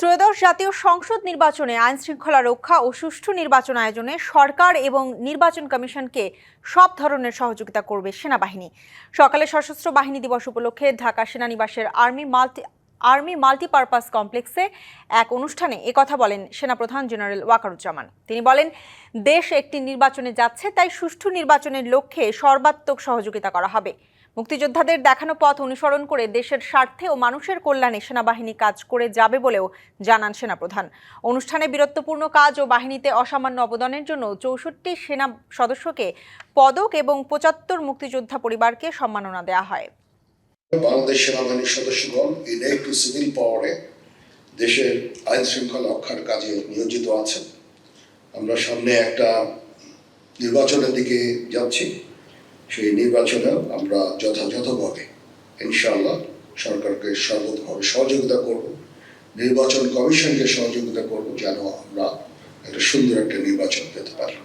ত্রয়োদশ জাতীয় সংসদ নির্বাচনে আইন শৃঙ্খলা রক্ষা ও সুষ্ঠু নির্বাচন আয়োজনে সরকার এবং নির্বাচন কমিশনকে সব ধরনের সহযোগিতা করবে সেনাবাহিনী। সকালে সশস্ত্র বাহিনী দিবস উপলক্ষে ঢাকা সেনানিবাসের আর্মি মাল্টি, আর্মি মাল্টিপারপাস কমপ্লেক্সে এক অনুষ্ঠানে একথা বলেন সেনাপ্রধান জেনারেল ওয়াকারুজ্জামান। তিনি বলেন, দেশ একটি নির্বাচনে যাচ্ছে, তাই সুষ্ঠু নির্বাচনের লক্ষ্যে সর্বাত্মক সহযোগিতা করা হবে। মুক্তিযোদ্ধাদের দেখানো পথ অনুসরণ করে দেশের স্বার্থে ও মানুষের কল্যাণে সেনাবাহিনী কাজ করে যাবে বলেও জানান সেনাপ্রধান। অনুষ্ঠানে বীরত্বপূর্ণ কাজ ও বাহিনীতে অসামান্য অবদানের জন্য চৌষট্টি সেনা সদস্যকে পদক এবং পঁচাত্তর মুক্তিযোদ্ধা পরিবারকে সম্মাননা দেওয়া হয়। বাংলাদেশ সেনাবাহিনীর সদস্যগণ ইনেক টু সিভিল পাওয়ারে দেশের আইন শৃঙ্খলা রক্ষার কাজে নিয়োজিত আছেন। আমরা সামনে একটা নির্বাচনের দিকে যাচ্ছি। সেই নির্বাচনে আমরা যথাযথভাবে ইনশাল্লাহ সরকারকে সর্বতভাবে সহযোগিতা করব, নির্বাচন কমিশনকে সহযোগিতা করব, যেন আমরা একটা সুন্দর একটা নির্বাচন পেতে পারি।